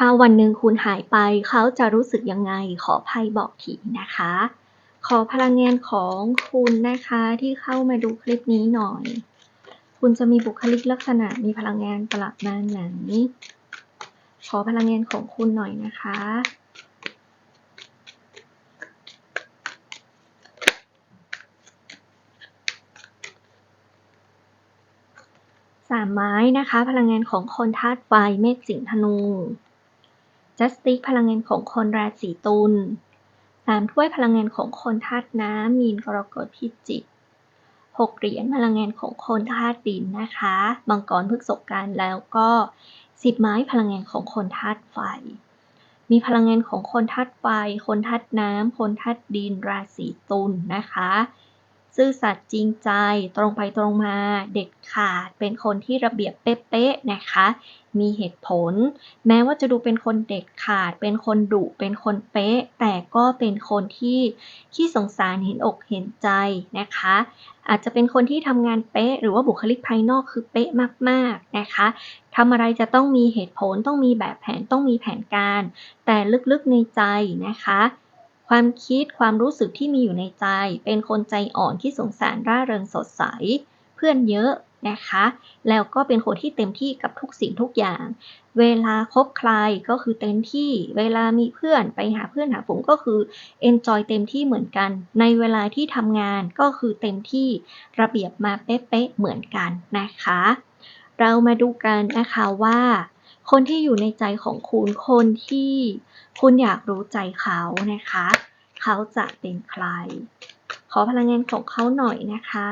ถ้าวันหนึ่งคุณหายไปเขาจะรู้สึกยังไง ขอไพ่บอกทีนะคะ ขอพลังงานของคุณนะคะที่เข้ามาดูคลิปนี้หน่อย คุณจะมีบุคลิกลักษณะมีพลังงานประมาณไหนขอพลังงานของคุณหน่อยนะคะ สามไม้นะคะ พลังงานของคนธาตุไฟเมษสิงห์ธนู จัสติกพลังงานของคนราศีตุลสามถ้วยพลังงานของคนธาตุน้ำมีนกรกฎพิจิกหกเหรียญพลังงานของคนธาตุดินนะคะมังกรพฤกษกกันแล้วก็สิบไม้พลังงานของคนธาตุไฟ มีพลังงานของคนธาตุไฟ คนธาตุน้ำคนธาตุดิน ราศีตุลนะคะ ซื่อสัตย์จริงใจ ตรงไปตรงมาเด็ดขาด เป็นคนที่ระเบียบเป๊ะๆนะคะ มีเหตุผล แม้ว่าจะดูเป็นคนเด็ดขาด เป็นคนดุ เป็นคนเป๊ะ แต่ก็เป็นคนที่ขี้สงสารเห็นอกเห็นใจนะคะ อาจจะเป็นคนที่ทำงานเป๊ะ หรือว่าบุคลิกภายนอกคือเป๊ะมากๆนะคะทำอะไรจะต้องมีเหตุผล ต้องมีแบบแผน ต้องมีแผนการ แต่ลึกๆในใจนะคะ ความคิดความรู้สึกที่มีอยู่ในใจ เป็นคนใจอ่อนที่สงสารร่าเริงสดใส เพื่อนเยอะนะคะ แล้วก็เป็นคนที่เต็มที่กับทุกสิ่งทุกอย่าง เวลาคบใครก็คือเต็มที่ เวลามีเพื่อนไปหาเพื่อนหาฝูงก็คือเอนจอยเต็มที่เหมือนกัน ในเวลาที่ทำงานก็คือเต็มที่ระเบียบมาเป๊ะๆเหมือนกันนะคะ เรามาดูกันนะคะว่า คนที่อยู่ในใจของคุณ คนที่คุณอยากรู้ใจเขานะคะ เขาจะเป็นใคร ขอพลังงานของเขาหน่อยนะคะ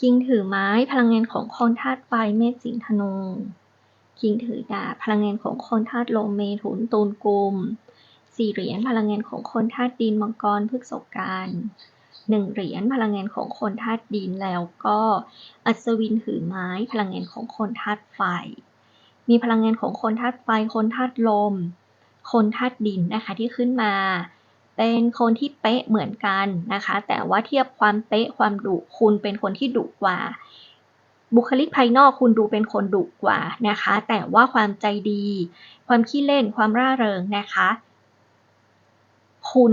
คิงถือไม้พลังงานของคนธาตุไฟเมษสิงธนูคิงถือดาบพลังงานของคนธาตุลมเมถุนตูนกุมสี่เหรียญพลังงานของคนธาตุดินมังกรพฤกษการหนึ่ งเหรียญพลังงานของคนธาตุดินแล้วก็อัศวินถือไม้พลังงานของคนธาตุไฟ มีพลังงานของคนธาตุไฟ คนธาตุลม คนธาตุดินนะคะที่ขึ้นมา เป็นคนที่เป๊ะเหมือนกันนะคะ แต่ว่าเทียบความเป๊ะความดุคุณเป็นคนที่ดุกว่า บุคลิกภายนอกคุณดูเป็นคนดุกว่านะคะ แต่ว่าความใจดี ความขี้เล่นความร่าเริงนะคะ คุณ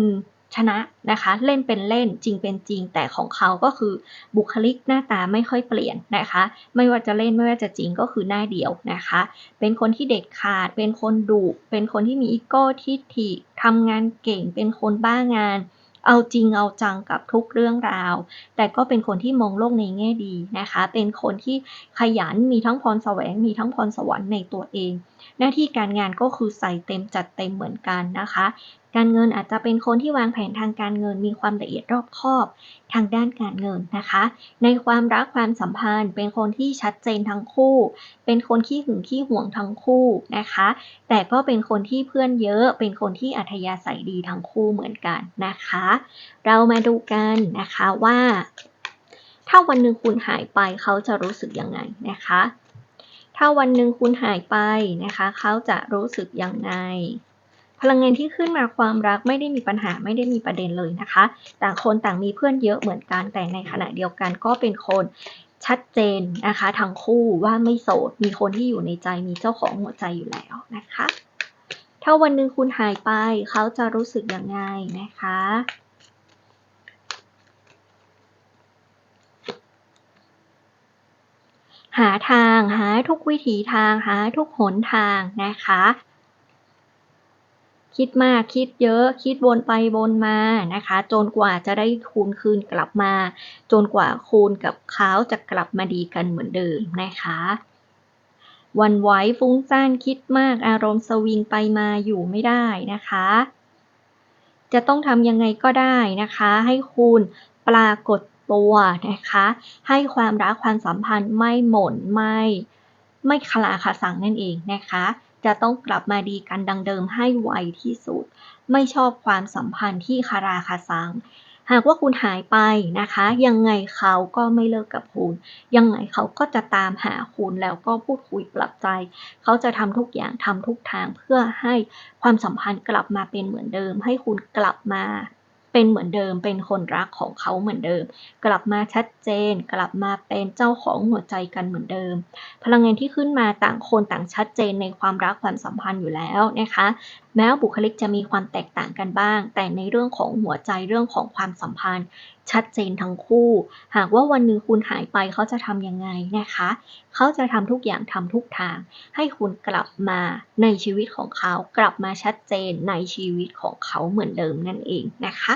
ชนะนะคะ เล่นเป็นเล่นจริงเป็นจริง แต่ของเขาก็คือบุคลิกหน้าตาไม่ค่อยเปลี่ยนนะคะ ไม่ว่าจะเล่นไม่ว่าจะจริงก็คือหน้าเดียวนะคะ เป็นคนที่เด็ดขาด เป็นคนดุเป็นคนที่มีอีโก้ทิฐิทำงานเก่ง เป็นคนบ้างานเอาจริงเอาจังกับทุกเรื่องราว แต่ก็เป็นคนที่มองโลกในแง่ดีนะคะ เป็นคนที่ขยัน มีทั้งพรแสวง มีทั้งพรสวรรค์ในตัวเอง หน้าที่การงานก็คือใส่เต็มจัดเต็มเหมือนกันนะคะ การเงินอาจจะเป็นคนที่วางแผนทางการเงิน มีความละเอียดรอบคอบทางด้านการเงินนะคะ ในความรักความสัมพันธ์ เป็นคนที่ชัดเจนทั้งคู่ เป็นคนขี้หึงขี้ห่วงทั้งคู่นะคะ แต่ก็เป็นคนที่เพื่อนเยอะ เป็นคนที่อัธยาศัยดีทั้งคู่เหมือนกันนะคะ เรามาดูกันนะคะว่า ถ้าวันหนึ่งคุณหายไปเขาจะรู้สึกยังไงนะคะ ถ้าวันหนึ่งคุณหายไปนะคะ เขาจะรู้สึกยังไง พลังงานที่ขึ้นมาความรักไม่ได้มีปัญหาไม่ได้มีประเด็นเลยนะคะ ต่างคนต่างมีเพื่อนเยอะเหมือนกันแต่ในขณะเดียวกันก็เป็นคนชัดเจนนะคะทั้งคู่ว่าไม่โสด มีคนที่อยู่ในใจมีเจ้าของหัวใจอยู่แล้วนะคะ ถ้าวันหนึ่งคุณหายไปเขาจะรู้สึกยังไงนะคะหาทางหาทุกวิถีทางหาทุกหนทางนะคะ คิดมากคิดเยอะคิดวนไปวนมานะคะ จนกว่าจะได้คูณคืนกลับมา จนกว่าคูณกับเขาจะกลับมาดีกันเหมือนเดิมนะคะวันไหวฟุ้งซ่านคิดมากอารมณ์สวิงไปมาอยู่ไม่ได้นะคะ จะต้องทำยังไงก็ได้นะคะ ให้คุณปรากฏตัวนะคะ ให้ความรักความสัมพันธ์ไม่หม่นไม่ ไม่คลาคาสังนั่นเองนะคะ จะต้องกลับมาดีกันดังเดิมให้ไวที่สุด ไม่ชอบความสัมพันธ์ที่คาราคาซัง หากว่าคุณหายไปนะคะ ยังไงเขาก็ไม่เลิกกับคุณ ยังไงเขาก็จะตามหาคุณแล้วก็พูดคุยปรับใจ เขาจะทำทุกอย่างทำทุกทางเพื่อให้ความสัมพันธ์กลับมาเป็นเหมือนเดิม ให้คุณกลับมา เป็นเหมือนเดิม เป็นคนรักของเขาเหมือนเดิม กลับมาชัดเจน กลับมาเป็นเจ้าของหัวใจกันเหมือนเดิม พลังงานที่ขึ้นมาต่างคนต่างชัดเจนในความรักความสัมพันธ์อยู่แล้วนะคะแม้บุคลิกจะมีความแตกต่างกันบ้าง แต่ในเรื่องของหัวใจเรื่องของความสัมพันธ์ ชัดเจนทั้งคู่ หากว่าวันหนึ่งคุณหายไปเขาจะทำยังไงนะคะ เขาจะทำทุกอย่างทำทุกทาง ให้คุณกลับมาในชีวิตของเขา กลับมาชัดเจนในชีวิตของเขาเหมือนเดิมนั่นเองนะคะ